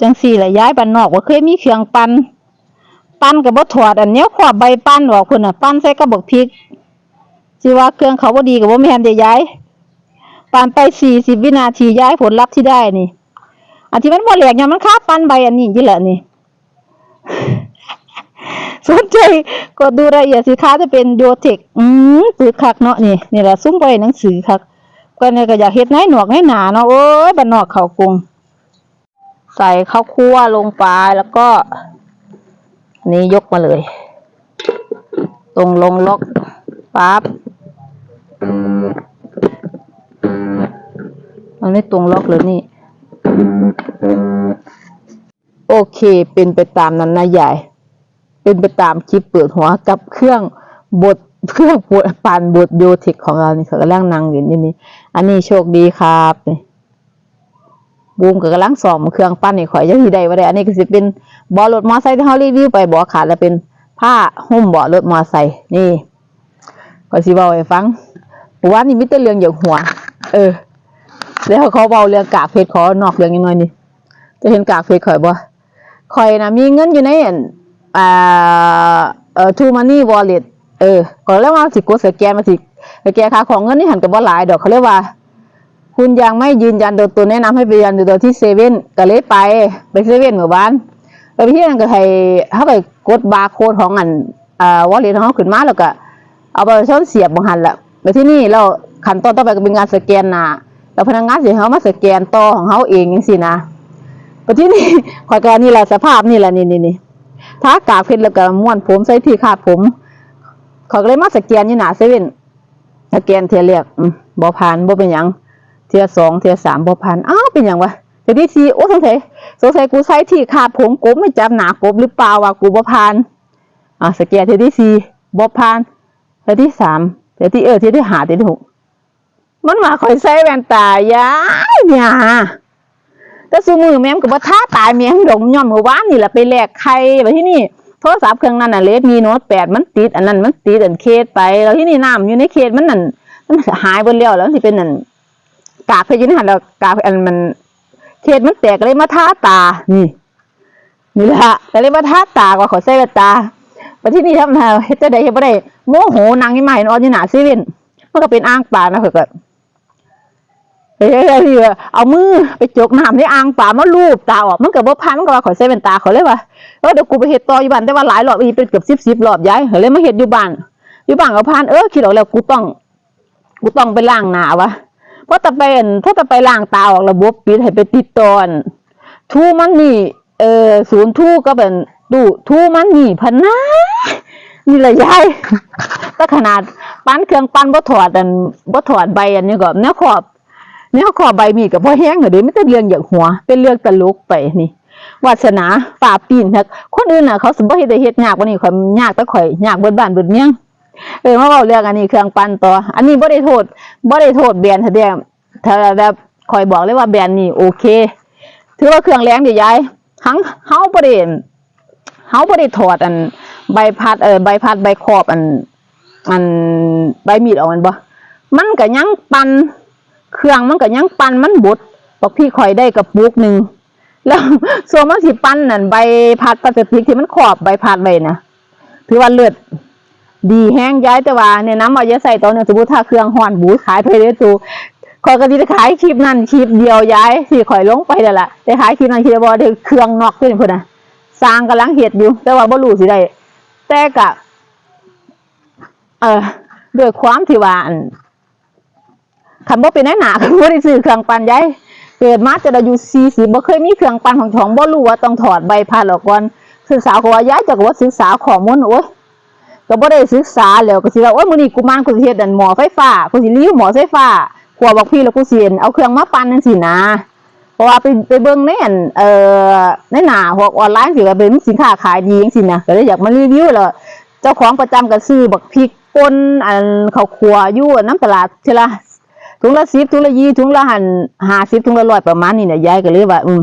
จังสี่ละย้ายบ้านนอกว่าเคยมีเครื่องปันปันก็บ่ถอดอันเนี้ยขอบใบปันออกพุ่นน่ะปันใส่กระบอกพริกสิว่าเครื่องเขาบ่ดีก็บ่แม่นเด้ย้ายปันไป40วินาทีย้ายผลลัพธ์ที่ได้นี่ อันที่มันบ่แหลกเนี่ยมันค่าปันใบอันนี้ยี่แหละนี่สนใจก็ดูรายละเอียดสินค้าจะเป็นโยเทคอืมซื้อคักเนาะนี่นี่แหละซุ่มไปหนังสือคักก็เนี่ยก็อยากเฮ็ดให้หนวกให้หนาเนาะโอ้ยบ้านนอกเขากรุง ใส่ข้าวคั่วลงไปแล้วก็ นี่ยกมาเลย ตรงลงล็อกปั๊บมันไม่ตรงล็อกเลยนี่ โอเค เป็นไปตามนั้นนะยายเป็นไปตามคลิปเปิดหัวกับเครื่องบดเครื่องบดปานบดโยเทคของเรานี่เขากำลังนั่งอยู่นี่นี่อันนี้โชคดีครับนี่ บูมก็กำลังสอมเครื่องปั้นนี่ข่อยจะที่ใดว่าได้อันนี้ก็สิเป็นเบอรถมอไซค์ที่เขารีวิวไปเบอขาดแล้วเป็นผ้าหุ้มเบารถมอไซค์นี่ข่อยสิเบาให้ฟังว่านี่มิเตรเรื่องอย่างหัว เออ แล้วเขาเบาเรื่องกากเพชรขอนอกเรื่องยังน้อยนี่จะเห็นกากเพชรข่อยบ่ข่อยนะมีเงินอยู่ในอ่าเอ่อทูมันนี่วอลเล็ตเออก็เรียกว่าสิกดสแกนมาสิสแกนค่าของเงินนี่หันกับบ่าหลายดอกเขาเรียกว่า คุณยังไม่ยืนยันตัวตนแนะนำให้ไปยืนยันตัวที่เซเว่นก็เลยไปไปเซเว่นหมู่บ้านไปที่นั่นก็ให้เขาไปกดบาร์โค้ดของอันอ่าวอลเล็ตของเขาขึ้นมาแล้วก็เอาไปช้อนเสียบบ่หันละไปที่นี่เราขั้นตอนต่อไปก็เป็นการสแกนหน้าแล้วพนักงานสิให้เขามาสแกนต่อของเขาเองจังซี่นะไปที่นี่ขอยก็นี่แหละสภาพนี่แหละนี่นี่นี่ทากากเพชรแล้วก็ม้วนผมใส่ที่คาดผมขาก็เลยมาสแกนยู่หน้าเซเว่นสแกนเทียเรียกบ่ผ่านบ่เป็นยัง ทียสองเทียสามบ่ผ่านอ้าวเป็นหยังวะเทียที่สี่โอ้สงสัยสงสัยกูใช้ที่คาดผมกบไม่จับหนากบหรือเปล่าวะกูบ่ผ่านอ่าสแกนเทียที่สี่บ่ผ่านเทียที่สามเทียที่เออเทียที่ห้าเทียที่หกมันมาคอยใส่แว่นตายายเนี่ยแต่ซูมือแม่มก็บ่ท่าตายแม่งดงย่อมเมื่อวานนี่แหละไปแลกไข่ไปที่นี่โทรศัพท์เครื่องนั้นน่ะเลดมีโน้ตแปดมันติดอันนั้นมันติดอันเคสไปแล้วที่นี่น้ำอยู่ในเคสมันนั่นมันหายไปแล้วแล้วสิเป็นนั่น กากเพชรอยินหันแล้วกากอันมันเขตมันแตกเลยมาทาตา นี่นี่แหละก็เลยมาทาตาว่าขอใส่แว่นตาไปที่นี่ทำทาเฮ็ดจะได้เฮ็ดบ่ได้โมโหนางยี่ใหม่นอนอยู่หนาเซเว่นมันก็เป็นอ่างปลานะเพิ่นก็เฮ้ยเอามือไปจกน้ำในอ่างปลามาลูบตาออกมันก็บ่พันมันก็ว่าขอใส่แว่นตาเขาเลยว่าเออเดี๋ยวกูไปเฮ็ดต่ออยู่บ้านแต่ว่าหลายรอบอีเป็นเกือบ10 10รอบย้ายเขาเลยมาเฮ็ดอยู่บ้านอยู่บ้านก็ผ่านเออคิดออกแล้วกูต้อง กูต้องไปล้างหน้าวะ เพราะแต่เป็นถ้จะไปล้างตาออกระบบปิดให้ไปติดตอน ทูมันนี่เออศูนย์ทูก็เป็นดูทูมันนี่พะนะนี่ละยายแต่ขนาดปั้นเครื่องปั้นบ่ถอดอันบ่ถอดใบอันนี้ก็แนวขอบแนวขอบใบมีดก็บ่แห้งเหรอเด้ไม่แต่เรื่องอย่างหัว เป็นเรื่องตลกไปนี่วาสนาฝ่าปีนทักคนอื่นน่ะเขาสมบ่เฮ็ดได้เฮ็ดยากกว่านี้ข่อยยากแต่ข่อยยากเบิดบ้านเบิดเมือง เออมาเว้าเรื่องอันนี้เครื่องปั้นต่อ อันนี้บ่ได้โทษบ่ได้โทษแบรนด์แท้ๆถ้าแบบคอยบอกเลยว่าแบรนด์นี้โอเค ถือว่าเครื่องแรงดียายหังเฮาบ่ได้เฮาบ่ได้ถอดอันใบพัดเออใบพัดใบครอบอันอันใบมีดออกมันบ่ มันก็ยังปั่นเครื่องมันก็ยังปั่นมันบดบอกพี่คอยได้กระปุกหนึงแล้วส่วนมันสิปั่นนั่นใบพัดพลาสติกที่มันครอบใบพัดไว้นะถือว่าเลิศดี ดีแห้งย้ายแต่ว่าเนี่ยน้ำเอาเยอะใส่ตอนเนี่ยสมมติถ้าเครื่องห่อนบูขายไปเลยตูคอยก็ดีขายคลิปนั่นคลิปเดียวย้ายสี่ข่อยลงไปแล้วล่ะได้ขายคลิปนั้นคลิปเดียวบ่ได้เครื่องนอกขึ้นพุ่นนะสร้างกำลังเฮ็ดอยู่ แต่ว่าบ่รู้สิได้แต่กะเออด้วยความที่ว่านคันบ่เป็นแน่หนาคันบ่ได้ซื้อเครื่องปั่นย้ายเกิดมาจะได้อายุ40บ่เคยมีเครื่องปั่นของของบ่รู้ว่าต้องถอดใบพัดออกก่อนศึกษาขาว่าย้ายจากว่าศึกษาข้อมูลโอ้ย ก็บ่ได้ศึกษาแล้วก็สิว่าโอ้ยมื้อนี้กูมานกูสิเฮ็ดอันหมอไฟฟ้ากูสิรีวหมอไฟฟ้าขัวบอกพี่แล้วกูสิเอาเครื่องมาปั่นจังซี่นะเพราะว่าไปไปเบิ่งในอันเอ่อในหน้าพวกออนไลน์สิว่าเป็นสินค้าขายดีจังซี่นะก็เลยอยากมารีวิวแล้วเจ้าของประจำก็ซื้อบักพริกป่นอันข้าวคั่วอยู่น้ำตลาดเทอละถุงละ10ถุงละ20ถุงละหัน50ถุงละ100ประมาณนี้น่ะยายก็เลยว่าอืม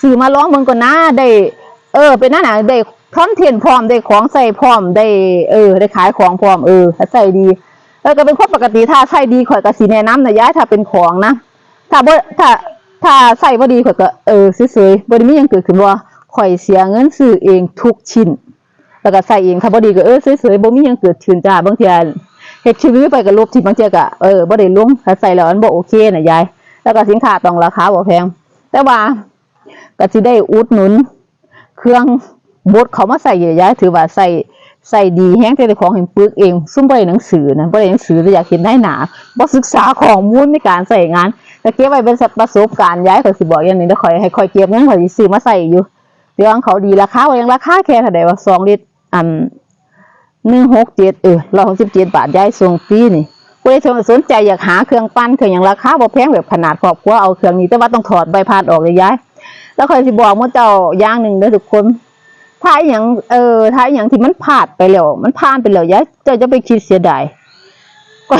ซื้อมาลองเบิ่งก่อนนะได้ เออเป็นนั่นน่ะได้ คอนเทนต์พร้อมได้ของใส่พร้อมได้เออ ได้ขายของพร้อมเออถ้าใส่ดีแล้วก็เป็นคนปกติถ้าใส่ดีข่อยก็สิแนะนำนะย้ายถ้าเป็นของนะถ้าบ่ถ้าถ้าใส่บ่ดีข่อยก็เออเฉยๆบ่ได้มีหยังเกิดขึ้นบ่าข่อยเสียเงินซื้อเองทุกชิ้น แล้วก็ใส่เองถ้าบ่ดีก็เออเฉยๆบ่มีหยังเกิดขึ้นจ้าบางเทื่อเฮ็ดชีวิตไปก็ลบที่บางเทื่อก็เออบ่ได้ลงถ้าใส่แล้วมันบ่โอเคนะยาย แล้วก็สินค้าต้องราคาบ่แพงแต่ว่าก็สิได้อุดหนุน เครื่อง บดเขามาใส่เยอะแยะถือว่าใส่ใส่ดีแฮงแต่ของเห็นปึกเองซุ่มบ่ได้หนังสือนะบ่ได้หนังสือแต่อยากเห็นได้หนาบ่ศึกษาข้อมูลในการใส่งานแต่เก็บไว้เป็นประสบการณ์ย้ายข่อยสิบอกอย่างนึงเดี๋ยวข่อยให้ข่อยเก็บเงินข่อยสิซื้อมาใส่อยู่เดี๋ยวของเขาดีราคาว่ายังราคาแค่เท่าใดว่า2ลิตรอัน167เจ็ดเออ167บเจ็ดบาทย้ายส่งฟรีนี่ผู้ใดสนใจอยากหาเครื่องปั้นเครื่องหยังราคาบ่แพงแบบขนาดครอบครัวเอาเครื่องนี้แต่ว่าต้องถอดใบพัดออกเลยย้ายแล้วข่อยสิบอกว่าเจ้าอย่างหนึ่งเด้อทุกคน ถ้าอย่างเออถ้าอย่างที่มันผ่านไปแล้วมันผ่านไปแล้วย่าเจ้าจะไปคิดเสียดายก็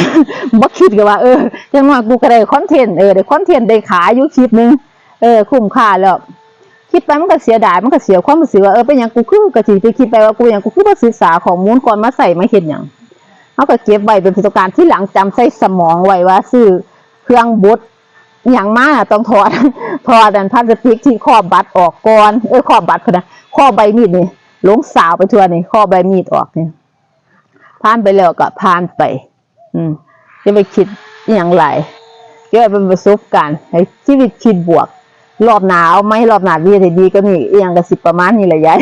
บ่คิดก็ว่า เออจังว่ากูก็ได้คอนเทนต์เออได้คอนเทนต์ได้ขายอยู่คลิปหนึงเออคุ้มค่าแล้วคิดไปมันก็เสียดายมันก็เสียความรู้สึกว่าเออเป็นหยังกูคือก็สิไปคิดไปว่ากูหยังกูคือบ่ศึกษาข้อมูลก่อนมาใส่มาเฮ็ดหยังเฮาก็เก็บไว้เป็นประสบการณ์ที่หลังจำใส่สมองไว้ว่าซื้อเครื่องบดอย่างมากต้องถอดถอดอันพลาสติกที่ครอบบัตรออกก่อนเออครอบบัตรคนนะ ครอใบมีดนี่ลงสาวไปทั่วนี่ครอใบมีดออกนี่ผ่านไปแล้วก็ผ่านไป อืมจะไปคิดอย่างไรก็เป็นประสบการณ์ให้ชีวิตคิดบวก รอบหนาวไหมรอบหนาดีแต่ดีก็นี่อหย่างกระสิบประมาณนี้แหละยาย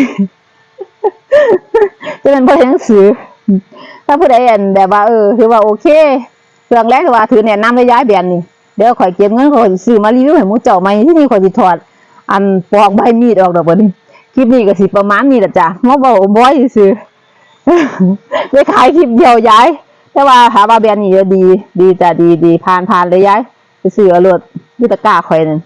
จะเป็นเพราะหนังสือ ถ้าผู้ใดอันแบบว่าเออถือว่าโอเคเรื่องแรกว่าถือแนะนำเลยย้ายแบนนี่เดี๋ยวข่อยเก็บเงินข่อยสิซื้อมารีวิวให้มูเจ้าใหมที่นี่ข่อยสิถอด อันปอกใบมีดออกดอกบัดนี้ คลิปนี้ก็สิประมาณนี้แหละจ้ะมาบอกบ่อยซื่อได้ขายคลิปเดียวย้าย แต่ว่าหาว่าแบรนด์นี้ดี ดีจ้ะดีดีผ่านผ่านเลยย้ายไปซื้อเอารถวิตะกร้าข่อยนั่น